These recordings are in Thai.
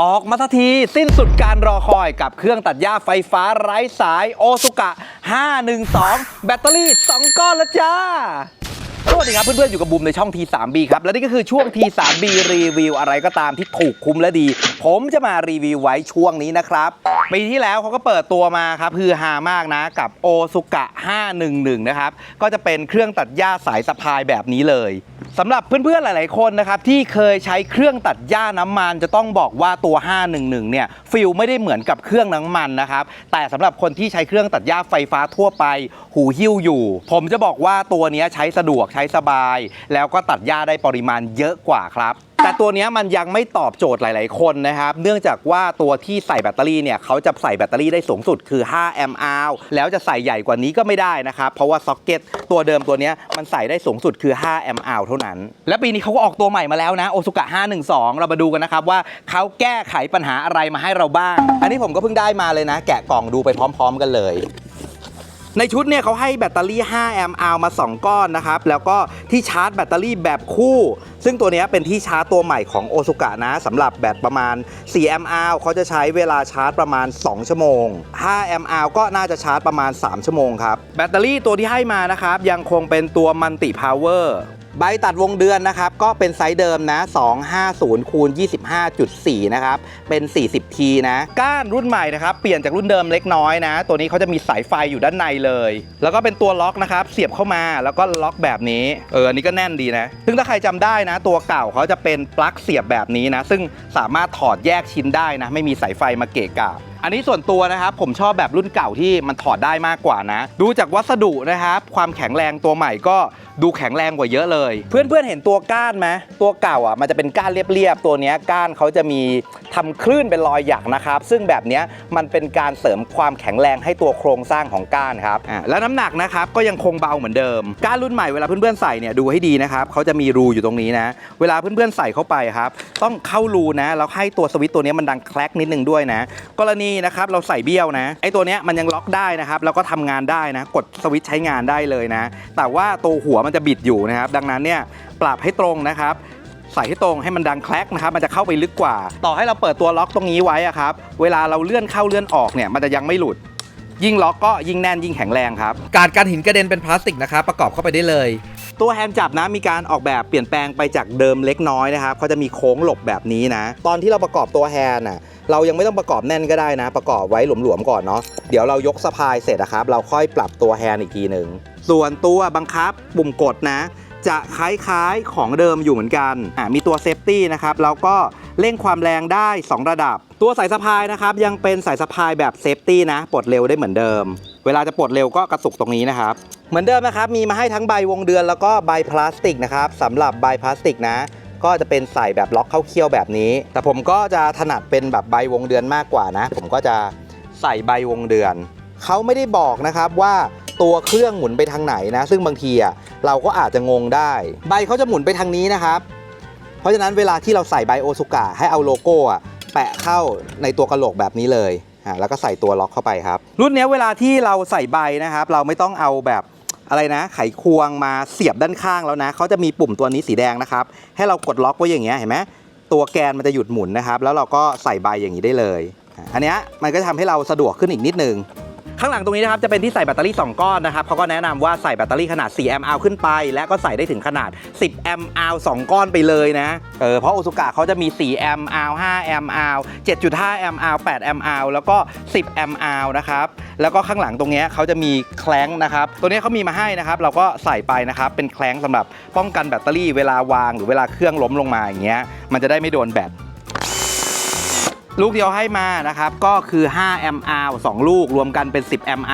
ออกมาทันทีสิ้นสุดการรอคอยกับเครื่องตัดหญ้าไฟฟ้าไร้สายโอซุกะ 512 แบตเตอรี่ 2 ก้อนละจ้า สวัสดีครับเพื่อนๆ อยู่กับบูมในช่อง T3B ครับ และนี่ก็คือช่วง T3B รีวิวอะไรก็ตามที่ถูกคุ้มและดี ผมจะมารีวิวไว้ช่วงนี้นะครับปีที่แล้วเขาก็เปิดตัวมาครับคือฮามากนะกับโอซุกะ 511 นะครับ ก็จะเป็นเครื่องตัดหญ้าสายสะพายแบบนี้เลยสำหรับเพื่อนๆ หลายๆ คนนะครับที่เคยใช้เครื่องตัดหญ้าน้ำมันจะต้องบอกว่าตัว 511 เนี่ยฟิลไม่ได้เหมือนกับเครื่องน้ำมันนะครับแต่สำหรับคนที่ใช้เครื่องตัดหญ้าไฟฟ้าทั่วไป หูหิ้วอยู่ ผมจะบอกว่าตัวนี้ใช้สะดวกใช้สบาย แล้วก็ตัดหญ้าได้ปริมาณเยอะกว่าครับแต่ตัวเนี้ยมันยังไม่ตอบโจทย์หลาย ๆ คนนะครับ เนื่องจากว่าตัวที่ใส่แบตเตอรี่เนี่ยเขาจะใส่แบตเตอรี่ได้สูงสุดคือ 5 แอมป์อาวแล้วจะใส่ใหญ่กว่านี้ก็ไม่ได้นะครับ เพราะว่าซ็อกเก็ตตัวเดิมตัวเนี้ยมันใส่ได้สูงสุดคือ 5 แอมป์อาวเท่านั้น และปีนี้เขาก็ออกตัวใหม่มาแล้วนะโอซุกะ512 เรามาดูกันนะครับว่าเขาแก้ไขปัญหาอะไรมาให้เราบ้าง อันนี้ผมก็เพิ่งได้มาเลยนะ แกะกล่องดูไปพร้อม ๆ กันเลย ในชุดเนี่ยเขาให้แบตเตอรี่ 5 แอมป์อาวมา 2 ก้อนนะครับ แล้วก็ที่ชาร์จแบตเตอรี่แบบคู่ ซึ่งตัวนี้เป็นที่ชาร์จตัวใหม่ของโอซุกะนะสำหรับแบตประมาณ 4 แอมป์อาวเขาจะใช้เวลาชาร์จประมาณ 2 ชั่วโมง 5 แอมป์อาวก็น่าจะชาร์จประมาณ 3 ชั่วโมงครับ แบตเตอรี่ตัวที่ให้มานะครับ ยังคงเป็นตัวมันติพาวเวอร์ ใบตัดวงเดือนนะครับ ก็เป็นไซส์เดิมนะ 250คูณ25.4 นะครับ เป็น 40ทีนะ ก้านรุ่นใหม่นะครับ เปลี่ยนจากรุ่นเดิมเล็กน้อยนะ ตัวนี้เขาจะมีสายไฟอยู่ด้านในเลย แล้วก็เป็นตัวล็อกนะครับ เสียบเข้ามาแล้วก็ล็อกแบบนี้ เออ อันนี้ก็แน่นดีนะ ซึ่งถ้าใครจำได้นะ ตัวเก่าเขาจะเป็นปลั๊กเสียบแบบนี้นะ ซึ่งสามารถถอดแยกชิ้นได้นะ ไม่มีสายไฟมาเกะกะ อันนี้ส่วนตัวนะครับผมชอบแบบรุ่นเก่าที่มันถอดได้มากกว่านะ ดูจากวัสดุนะครับความแข็งแรงตัวใหม่ก็ดูแข็งแรงกว่าเยอะเลย เพื่อนๆเห็นตัวก้านไหมตัวเก่าอะมันจะเป็นก้านเรียบๆตัวนี้ก้านเขาจะมีทำคลื่นเป็นรอยหยักนะครับ ซึ่งแบบนี้มันเป็นการเสริมความแข็งแรงให้ตัวโครงสร้างของก้านครับอ่าแล้วน้ำหนักนะครับก็ยังคงเบาเหมือนเดิม ก้านรุ่นใหม่เวลาเพื่อนๆใส่เนี่ยดูให้ดีนะครับเขาจะมีรูอยู่ตรงนี้นะ เวลาเพื่อนๆใส่เข้าไปครับ ต้องเข้ารูนะแล้วให้ตัวสวิตตัวนี้มันดังแคลกนิดนึงด้วยนะ กรณีนะครับเราใส่เบี้ยวนะไอตัวเนี้ยมันยังล็อกได้นะครับแล้วก็ทำงานได้นะกดสวิตช์ใช้งานได้เลยนะ แต่ว่าตัวหัวมันจะบิดอยู่นะครับ ดังนั้นเนี่ยปรับให้ตรงนะครับใส่ให้ตรงให้มันดังแคลกนะครับมันจะเข้าไปลึกกว่า ต่อให้เราเปิดตัวล็อกตรงนี้ไว้อะครับเวลาเราเลื่อนเข้าเลื่อนออกเนี่ยมันจะยังไม่หลุด ยิ่งล็อกก็ยิ่งแน่นยิ่งแข็งแรงครับ การการหินกระเด็นเป็นพลาสติกนะครับประกอบเข้าไปได้เลย ตัวแฮนด์จับนะมีการออกแบบเปลี่ยนแปลงไปจากเดิมเล็กน้อยนะครับเขาจะมีโค้งหลบแบบนี้นะ ตอนที่เราประกอบตัวแฮนด์น่ะเรายังไม่ต้องประกอบแน่นก็ได้นะ ประกอบไว้หลวมๆก่อนเนาะเดี๋ยวเรายกสะพายเสร็จนะครับ เราค่อยปรับตัวแฮนด์อีกทีหนึ่งส่วนตัวบังคับปุ่มกดนะ จะคล้ายๆของเดิมอยู่เหมือนกันอะมีตัวเซฟตี้นะครับแล้วก็ เร่งความแรงได้ 2 ระดับ ตัวสายสะพายนะครับยังเป็นสายสะพายแบบเซฟตี้นะปลดเร็วได้เหมือนเดิม เวลาจะปลดเร็วก็กระตุกตรงนี้นะครับ เหมือนเดิมนะครับมีมาให้ทั้งใบวงเดือนแล้วก็ใบพลาสติกนะครับสำหรับใบพลาสติกนะก็จะเป็นใส่แบบล็อกเข้าเคี่ยวแบบนี้ แต่ผมก็จะถนัดเป็นแบบใบวงเดือนมากกว่านะ ผมก็จะใส่ใบวงเดือน เขาไม่ได้บอกนะครับว่าตัวเครื่องหมุนไปทางไหนนะ ซึ่งบางทีอะเราก็อาจจะงงได้ ใบเขาจะหมุนไปทางนี้นะครับ เพราะฉะนั้นเวลาที่เราใส่ใบโอซุกะให้เอาโลโก้อะแปะเข้าในตัวกระโหลกแบบนี้เลยอะแล้วก็ใส่ตัวล็อกเข้าไปครับ รุ่นเนี้ยเวลาที่เราใส่ใบนะครับ เราไม่ต้องเอาแบบอะไรนะ ไขควงมาเสียบด้านข้างแล้วนะเขาจะมีปุ่มตัวนี้สีแดงนะครับ ให้เรากดล็อกไว้อย่างเงี้ยเห็นไหมตัวแกนมันจะหยุดหมุนนะครับ แล้วเราก็ใส่ใบอย่างนี้ได้เลยอะอันเนี้ยมันก็จะทำให้เราสะดวกขึ้นอีกนิดนึง ข้างหลังตรงนี้นะครับจะเป็นที่ใส่แบตเตอรี่ 2 ก้อนนะครับเขาก็แนะนำว่าใส่แบตเตอรี่ขนาด 4 แอมป์อาขึ้นไป และก็ใส่ได้ถึงขนาด 10 แอมป์อา2ก้อนไปเลยนะเออเพราะโอซุกะเขาจะมี 4 แอมป์อา5แอมป์อา7.5 แอมป์อา8แอมป์อาแล้วก็ 10 แอมป์อานะครับแล้วก็ข้างหลังตรงนี้เขาจะมีแคลงนะครับตัวนี้เขามีมาให้นะครับเราก็ใส่ไปนะครับเป็นแคลงสำหรับป้องกันแบตเตอรี่เวลาวางหรือเวลาเครื่องล้มลงมาอย่างเงี้ยมันจะได้ไม่โดนแบต ลูกเดียวให้มานะครับ ก็คือ5แอมป์อาว2ลูกรวมกันเป็น 10แอมป์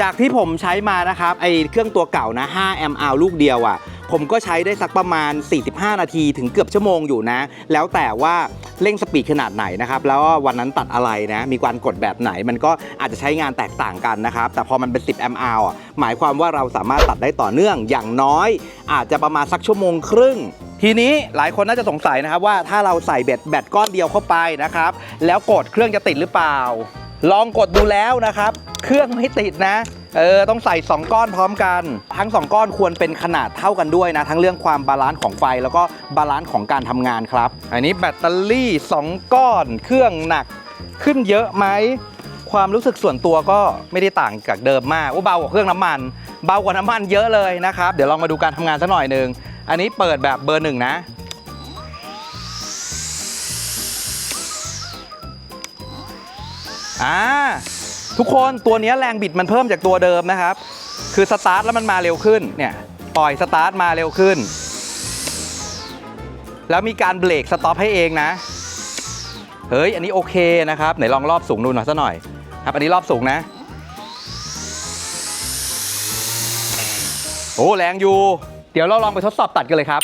จากที่ผมใช้มานะครับ ไอเครื่องตัวเก่านะ5แอมป์ลูกเดียวอะ ผมก็ใช้ได้สักประมาณ 45 นาทีถึงเกือบชั่วโมงอยู่นะ แล้วแต่ว่าเร่งสปีดขนาดไหนนะครับ แล้ววันนั้นตัดอะไรนะ มีการกดแบบไหน มันก็อาจจะใช้งานแตกต่างกันนะครับ แต่พอมันเป็น 10แอมป์อาวอะหมายความว่าเราสามารถตัดได้ต่อเนื่องอย่างน้อย อาจจะประมาณสักชั่วโมงครึ่ง ทีนี้หลายคนน่าจะสงสัยนะครับว่าถ้าเราใส่แบตแบตก้อนเดียวเข้าไปนะครับ แล้วกดเครื่องจะติดหรือเปล่า ลองกดดูแล้วนะครับ เครื่องไม่ติดนะเออต้องใส่ 2 ก้อนพร้อมกัน ทั้ง 2 ก้อนควรเป็นขนาดเท่ากันด้วยนะ ทั้งเรื่องความบาลานซ์ของไฟแล้วก็บาลานซ์ของการทำงานครับ อันนี้แบตเตอรี่ 2 ก้อน เครื่องหนักขึ้นเยอะไหมความรู้สึกส่วนตัวก็ไม่ได้ต่างจากเดิมมากว่าเบากว่าเครื่องน้ำมัน เบากว่าน้ำมันเยอะเลยนะครับ เดี๋ยวลองมาดูการทำงานสักหน่อยหนึ่ง อันนี้เปิดแบบเบอร์หนึ่งนะ อ่า ทุกคนตัวนี้แรงบิดมันเพิ่มจากตัวเดิมนะครับ คือสตาร์ทแล้วมันมาเร็วขึ้น เนี่ย ปล่อยสตาร์ทมาเร็วขึ้น แล้วมีการเบรกสต็อปให้เองนะ เฮ้ย อันนี้โอเคนะครับ ไหนลองรอบสูงดูหน่อยซะหน่อย ครับ อันนี้รอบสูงนะ โอ้ แรงอยู่ เดี๋ยวเราลองไปทดสอบตัดกันเลยครับ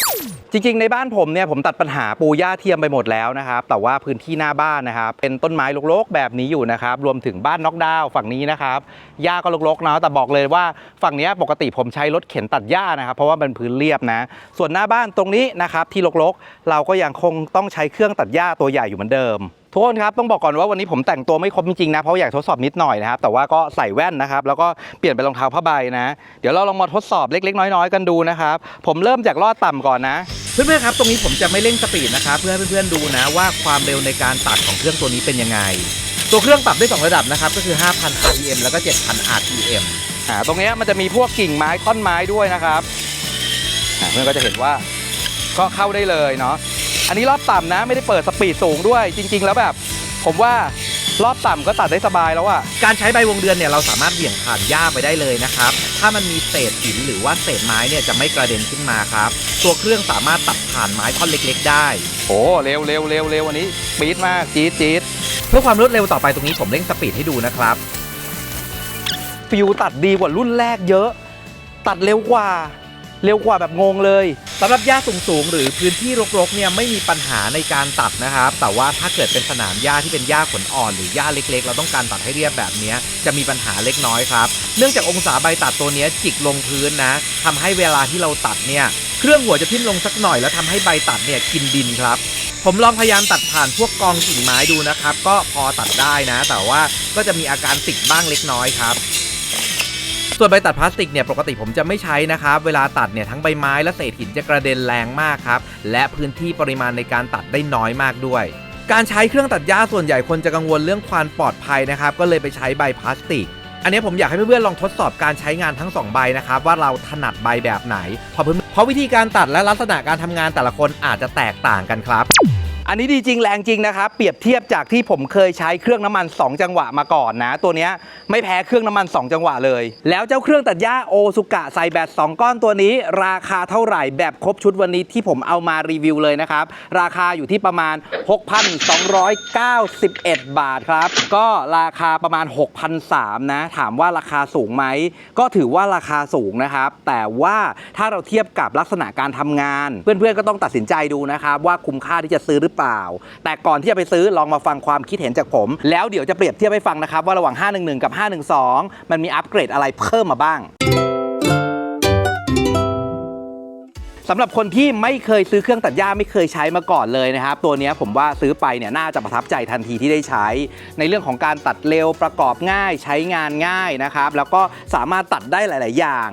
จริงๆ ในบ้านผมเนี่ยผมตัดปัญหาปูหญ้าเทียมไปหมดแล้วนะครับ แต่ว่าพื้นที่หน้าบ้านนะครับ เป็นต้นไม้รกๆ แบบนี้อยู่นะครับ รวมถึงบ้านน็อกดาวน์ฝั่งนี้นะครับหญ้าก็รกๆเนาะแต่บอกเลยว่าฝั่งนี้ปกติผมใช้รถเข็นตัดหญ้านะครับ เพราะว่าเป็นพื้นเรียบนะ ส่วนหน้าบ้านตรงนี้นะครับที่รกๆ เราก็ยังคงต้องใช้เครื่องตัดหญ้าตัวใหญ่อยู่เหมือนเดิม ทุกคนครับต้องบอกก่อนว่าวันนี้ผมแต่งตัวไม่ครบจริงๆนะเพราะอยากทดสอบนิดหน่อยนะครับแต่ว่าก็ใส่แว่นนะครับแล้วก็เปลี่ยนเป็นรองเท้าผ้าใบนะ เดี๋ยวเราลองมาทดสอบเล็ก ๆ น้อยๆกันดูนะครับผมเริ่มจากลอดต่ำก่อนนะเพื่อนๆครับตรงนี้ผมจะไม่เร่งสปีดนะครับเพื่อให้เพื่อนๆดูนะว่าความเร็วในการตัดของเครื่องตัวนี้เป็นยังไง ตัวเครื่องปรับได้สองระดับนะครับก็คือ 5,000 RPM แล้วก็ 7,000 RPM อ่าตรงเนี้ยมันจะมีพวกกิ่งไม้ท่อนไม้ด้วยนะครับอ่าเพื่อนก็จะเห็นว่าก็เข้าได้เลยเนาะ อันนี้รอบต่ำนะไม่ได้เปิดสปีดสูงด้วย จริง ๆ แล้วแบบ ผมว่ารอบต่ำก็ตัดได้สบายแล้วอะการใช้ใบวงเดือนเนี่ยเราสามารถเบี่ยงผ่านหญ้าไปได้เลยนะครับ ถ้ามันมีเศษหินหรือว่าเศษไม้เนี่ยจะไม่กระเด็นขึ้นมาครับ ตัวเครื่องสามารถตัดผ่านไม้ท่อนเล็ก ๆ ได้ โอ้เร็วเร็วเร็วเร็วอันนี้ปี๊ดมากจี๊ดจี๊ดเพื่อความรวดเร็วต่อไปตรงนี้ผมเร่งสปีดให้ดูนะครับ ฟิวตัดดีกว่ารุ่นแรกเยอะ ตัดเร็วกว่า เร็วกว่าแบบงงเลย สำหรับหญ้าสูงๆหรือพื้นที่รกๆเนี่ยไม่มีปัญหาในการตัดนะครับ แต่ว่าถ้าเกิดเป็นสนามหญ้าที่เป็นหญ้าขนอ่อนหรือหญ้าเล็กๆ เราต้องการตัดให้เรียบแบบนี้จะมีปัญหาเล็กน้อยครับ เนื่องจากองศาใบตัดตัวนี้จิกลงพื้นนะทำให้เวลาที่เราตัดเนี่ยเครื่องหัวจะทิ่มลงสักหน่อยแล้วทำให้ใบตัดเนี่ยกินดินครับ ผมลองพยายามตัดผ่านพวกกองกิ่งไม้ดูนะครับ ก็พอตัดได้นะ แต่ว่าก็จะมีอาการติดบ้างเล็กน้อยครับ ส่วนใบตัดพลาสติกเนี่ยปกติผมจะไม่ใช้นะครับ เวลาตัดเนี่ยทั้งใบไม้และเศษหินจะกระเด็นแรงมากครับ และพื้นที่ปริมาณในการตัดได้น้อยมากด้วย การใช้เครื่องตัดหญ้าส่วนใหญ่คนจะกังวลเรื่องความปลอดภัยนะครับ ก็เลยไปใช้ใบพลาสติก อันนี้ผมอยากให้เพื่อนๆลองทดสอบการใช้งานทั้ง 2 ใบนะครับ ว่าเราถนัดใบแบบไหนเพราะเพื่อนเพราะวิธีการตัดและลักษณะการทำงานแต่ละคนอาจจะแตกต่างกันครับ อันนี้ดีจริงแรงจริงนะครับ เปรียบเทียบจากที่ผมเคยใช้เครื่องน้ำมัน 2 จังหวะมาก่อนนะ ตัวนี้ไม่แพ้เครื่องน้ำมัน 2 จังหวะเลย แล้วเจ้าเครื่องตัดหญ้าโอซุกะใส่แบต2ก้อนตัวนี้ ราคาเท่าไหร่แบบครบชุดวันนี้ที่ผมเอามารีวิวเลยนะครับ ราคาอยู่ที่ประมาณ 6,291 บาทครับ ก็ราคาประมาณ6,300นะถามว่าราคาสูงไหมก็ถือว่าราคาสูงนะครับ แต่ว่าถ้าเราเทียบกับลักษณะการทำงาน เพื่อนๆก็ต้องตัดสินใจดูนะครับว่าคุ้มค่าที่จะซื้อหรือเปล่าแต่ก่อนที่จะไปซื้อลองมาฟังความคิดเห็นจากผม แล้วเดี๋ยวจะเปรียบเทียบให้ฟังนะครับ ว่าระหว่าง 511 กับ 512 มันมีอัปเกรดอะไรเพิ่มมาบ้างสำหรับคนที่ไม่เคยซื้อเครื่องตัดหญ้าไม่เคยใช้มาก่อนเลยนะครับ ตัวนี้ผมว่าซื้อไปเนี่ยน่าจะประทับใจทันทีที่ได้ใช้ ในเรื่องของการตัดเร็วประกอบง่าย ใช้งานง่ายนะครับ แล้วก็สามารถตัดได้หลาย ๆ อย่าง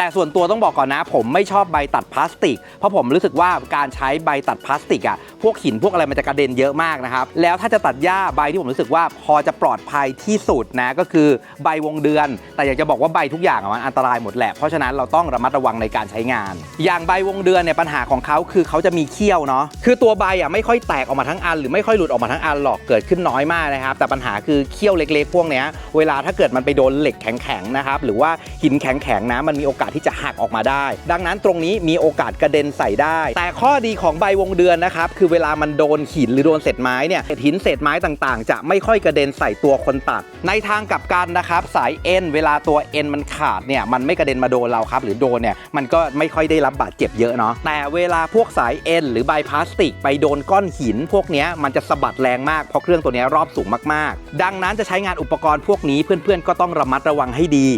แต่ส่วนตัวต้องบอกก่อนนะ ผมไม่ชอบใบตัดพลาสติก เพราะผมรู้สึกว่าการใช้ใบตัดพลาสติกอะพวกหินพวกอะไรมันจะกระเด็นเยอะมากนะครับ แล้วถ้าจะตัดหญ้าใบที่ผมรู้สึกว่าพอจะปลอดภัยที่สุดนะก็คือใบวงเดือน แต่อยากจะบอกว่าใบทุกอย่างอะมันอันตรายหมดแหละเพราะฉะนั้นเราต้องระมัดระวังในการใช้งาน อย่างใบวงเดือนเนี่ยปัญหาของเขาคือเขาจะมีเขี้ยวเนาะคือตัวใบอะไม่ค่อยแตกออกมาทั้งอัน หรือไม่ค่อยหลุดออกมาทั้งอันหรอกเกิดขึ้นน้อยมากนะครับ แต่ปัญหาคือเขี้ยวเล็ก ๆ พวกเนี้ยเวลาถ้าเกิดมันไปโดนเหล็กแข็งๆนะครับหรือว่าหินแข็งๆนะมันมีโอกาสที่จะหักออกมาได้ ดังนั้นตรงนี้มีโอกาสกระเด็นใส่ได้ แต่ข้อดีของใบวงเดือนนะครับคือเวลามันโดนหินหรือโดนเศษไม้เนี่ยเศษหินเศษไม้ต่างๆ จะไม่ค่อยกระเด็นใส่ตัวคนตัด ในทางกลับกันนะครับสายเอ็นเวลาตัวเอ็นมันขาดเนี่ยมันไม่กระเด็นมาโดนเราครับหรือโดนเนี่ยมันก็ไม่ค่อยได้รับบาดเจ็บเยอะเนาะแต่เวลาพวกสายเอ็นหรือใบพลาสติก ไปโดนก้อนหิน พวกนี้มันจะสะบัดแรงมากเพราะเครื่องตัวนี้รอบสูงมากๆ ดังนั้นจะใช้งานอุปกรณ์พวกนี้เพื่อนๆก็ต้องระมัดระวังให้ดี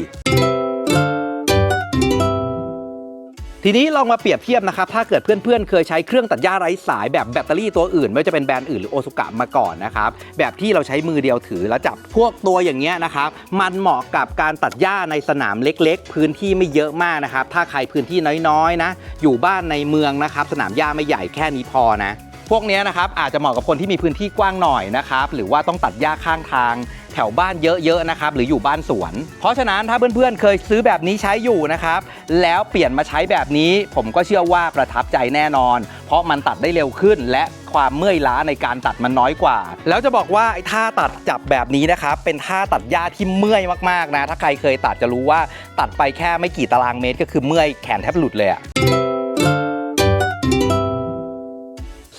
ทีนี้ลองมาเปรียบเทียบนะครับ ถ้าเกิดเพื่อนๆ เคยใช้เครื่องตัดหญ้าไร้สายแบบแบตเตอรี่ตัวอื่น ไม่ว่าจะเป็นแบรนด์อื่นหรือโอซุกะมาก่อนนะครับ แบบที่เราใช้มือเดียวถือแล้วจับพวกตัวอย่างเงี้ยนะครับ มันเหมาะกับการตัดหญ้าในสนามเล็กๆ พื้นที่ไม่เยอะมากนะครับ ถ้าใครพื้นที่น้อยๆนะ อยู่บ้านในเมืองนะครับ สนามหญ้าไม่ใหญ่แค่นี้พอนะพวกนี้นะครับอาจจะเหมาะกับคนที่มีพื้นที่กว้างหน่อยนะครับหรือว่าต้องตัดหญ้าข้างทาง แถวบ้านเยอะๆนะครับหรืออยู่บ้านสวน เพราะฉะนั้นถ้าเพื่อนๆเคยซื้อแบบนี้ใช้อยู่นะครับแล้วเปลี่ยนมาใช้แบบนี้ผมก็เชื่อว่าประทับใจแน่นอน เพราะมันตัดได้เร็วขึ้นและความเมื่อยล้าในการตัดมันน้อยกว่า แล้วจะบอกว่าไอ้ท่าตัดจับแบบนี้นะครับ เป็นท่าตัดหญ้าที่เมื่อยมากๆนะ ถ้าใครเคยตัดจะรู้ว่าตัดไปแค่ไม่กี่ตารางเมตรก็คือเมื่อยแขนแทบหลุดเลยอะ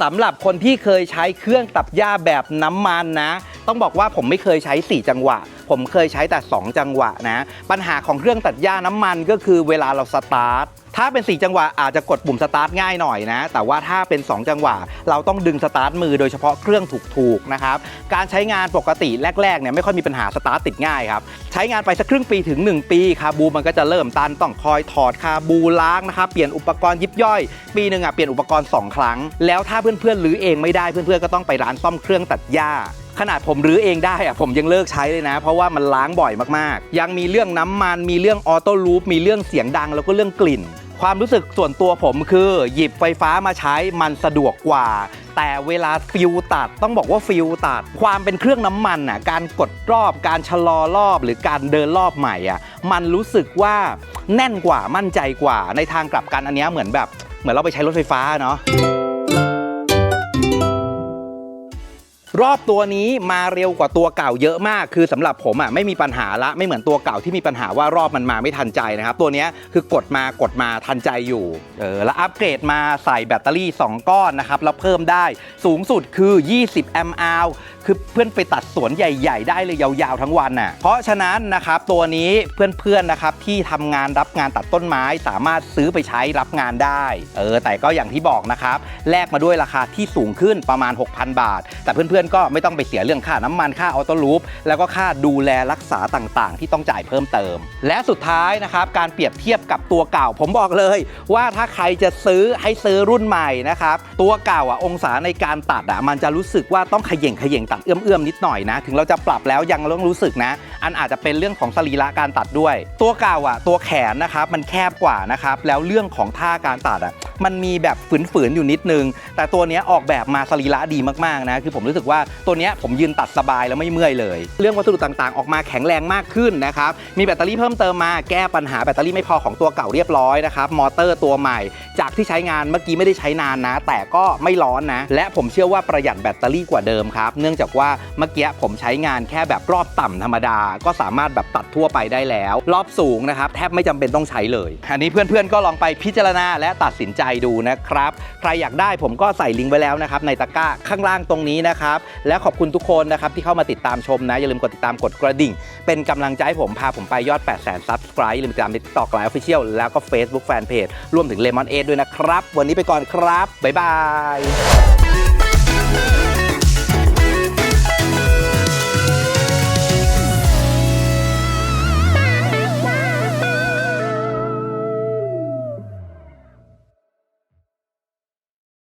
สำหรับคนที่เคยใช้เครื่องตัดหญ้าแบบน้ำมันนะ ต้องบอกว่าผมไม่เคยใช้ 4 จังหวะ ผมเคยใช้แต่ 2 จังหวะนะ ปัญหาของเครื่องตัดหญ้าน้ำมันก็คือเวลาเราสตาร์ท ถ้าเป็น 4 จังหวะอาจจะกดปุ่มสตาร์ทง่ายหน่อยนะ แต่ว่าถ้าเป็น 2 จังหวะ เราต้องดึงสตาร์ทมือโดยเฉพาะเครื่องถูกๆนะครับ การใช้งานปกติแรกๆเนี่ยไม่ค่อยมีปัญหาสตาร์ทติดง่ายครับ ใช้งานไปสักครึ่งปีถึง 1 ปีคาบูมันก็จะเริ่มตันต้องคอยถอดคาบูล้างนะครับ เปลี่ยนอุปกรณ์ยิบย่อย ปีหนึ่งอะเปลี่ยนอุปกรณ์ 2 ครั้ง แล้วถ้าเพื่อนๆรื้อเองไม่ได้เพื่อนๆก็ต้องไปร้านซ่อมเครื่องตัดหญ้าขนาดผมรื้อเองได้อะผมยังเลิกใช้เลยนะ เพราะว่ามันล้างบ่อยมากๆ ยังมีเรื่องน้ำมันมีเรื่องออโต้ลูปมีเรื่องเสียงดังแล้วก็เรื่องกลิ่น ความรู้สึกส่วนตัวผมคือ หยิบไฟฟ้ามาใช้มันสะดวกกว่า แต่เวลาฟิวตัดต้องบอกว่าฟิวตัด ความเป็นเครื่องน้ำมันอะการกดรอบการชะลอรอบหรือการเดินรอบใหม่อะมันรู้สึกว่าแน่นกว่ามั่นใจกว่าในทางกลับกันอันนี้เหมือนแบบ เหมือนเราไปใช้รถไฟฟ้าเนาะ รอบตัวนี้มาเร็วกว่าตัวเก่าเยอะมาก คือสำหรับผมอะไม่มีปัญหาละไม่เหมือนตัวเก่าที่มีปัญหาว่ารอบมันมาไม่ทันใจนะครับ ตัวนี้คือกดมากดมาทันใจอยู่เออแล้วอัปเกรดมาใส่แบตเตอรี่ 2 ก้อนนะครับแล้วเพิ่มได้สูงสุดคือ 20 แอมป์อ คือเพื่อนไปตัดสวนใหญ่ ๆ ได้เลยยาวๆทั้งวันน่ะ เพราะฉะนั้นนะครับตัวนี้เพื่อนๆนะครับที่ทำงานรับงานตัดต้นไม้สามารถซื้อไปใช้รับงานได้ เออแต่ก็อย่างที่บอกนะครับแลกมาด้วยราคาที่สูงขึ้นประมาณ 6,000 บาท แต่เพื่อนๆก็ไม่ต้องไปเสียเรื่องค่าน้ำมันค่าออโต้ลูปแล้วก็ค่าดูแลรักษาต่างๆ ที่ต้องจ่ายเพิ่มเติม และสุดท้ายนะครับการเปรียบเทียบกับตัวเก่า ผมบอกเลยว่าถ้าใครจะซื้อให้ซื้อรุ่นใหม่นะครับตัวเก่าอะองศาในการตัดอะมันจะรู้สึกว่าต้องเขย่งเขย่งตัดเอื้อมๆนิดหน่อยนะ ถึงเราจะปรับแล้วยังต้องรู้สึกนะ อันอาจจะเป็นเรื่องของสรีระการตัดด้วย ตัวเก่าอะ ตัวแขนนะครับมันแคบกว่านะครับแล้วเรื่องของท่าการตัดอะมันมีแบบฝืนๆอยู่นิดนึง แต่ตัวนี้ออกแบบมาสรีระดีมากๆนะคือผมรู้สึกว่าตัวนี้ผมยืนตัดสบายแล้วไม่เมื่อยเลย เรื่องวัสดุต่างๆ ออกมาแข็งแรงมากขึ้นนะครับมีแบตเตอรี่เพิ่มเติมมาแก้ปัญหาแบตเตอรี่ไม่พอของตัวเก่าเรียบร้อยนะครับมอเตอร์ตัวใหม่ จากที่ใช้งานเมื่อกี้ไม่ได้ใช้นานนะ แต่ก็ไม่ร้อนนะ และผมเชื่อว่าประหยัดแบตเตอรี่กว่าเดิมครับเนื่องจากว่าเมื่อกี้ผมใช้งานแค่แบบรอบต่ำธรรมดาก็สามารถแบบตัดทั่วไปได้แล้ว รอบสูงนะครับแทบไม่จำเป็นต้องใช้เลย อันนี้เพื่อนๆก็ลองไปพิจารณาและตัดสินใจดูนะครับ ใครอยากได้ผมก็ใส่ลิงก์ไว้แล้วนะครับในตะกร้าข้างล่างตรงนี้นะครับ และขอบคุณทุกคนนะครับที่เข้ามาติดตามชมนะ อย่าลืมกดติดตามกดกระดิ่ง เป็นกำลังใจให้ผมพาผมไปยอด 8 0 0 0 0 subscribe อย่าลืมติดตามใน TikTok ไลฟ์ Official แล้วก็ Facebook Fanpage รวมถึง Lemon 8ด้วยนะครับ วันนี้ไปก่อนครับบ๊ายบาย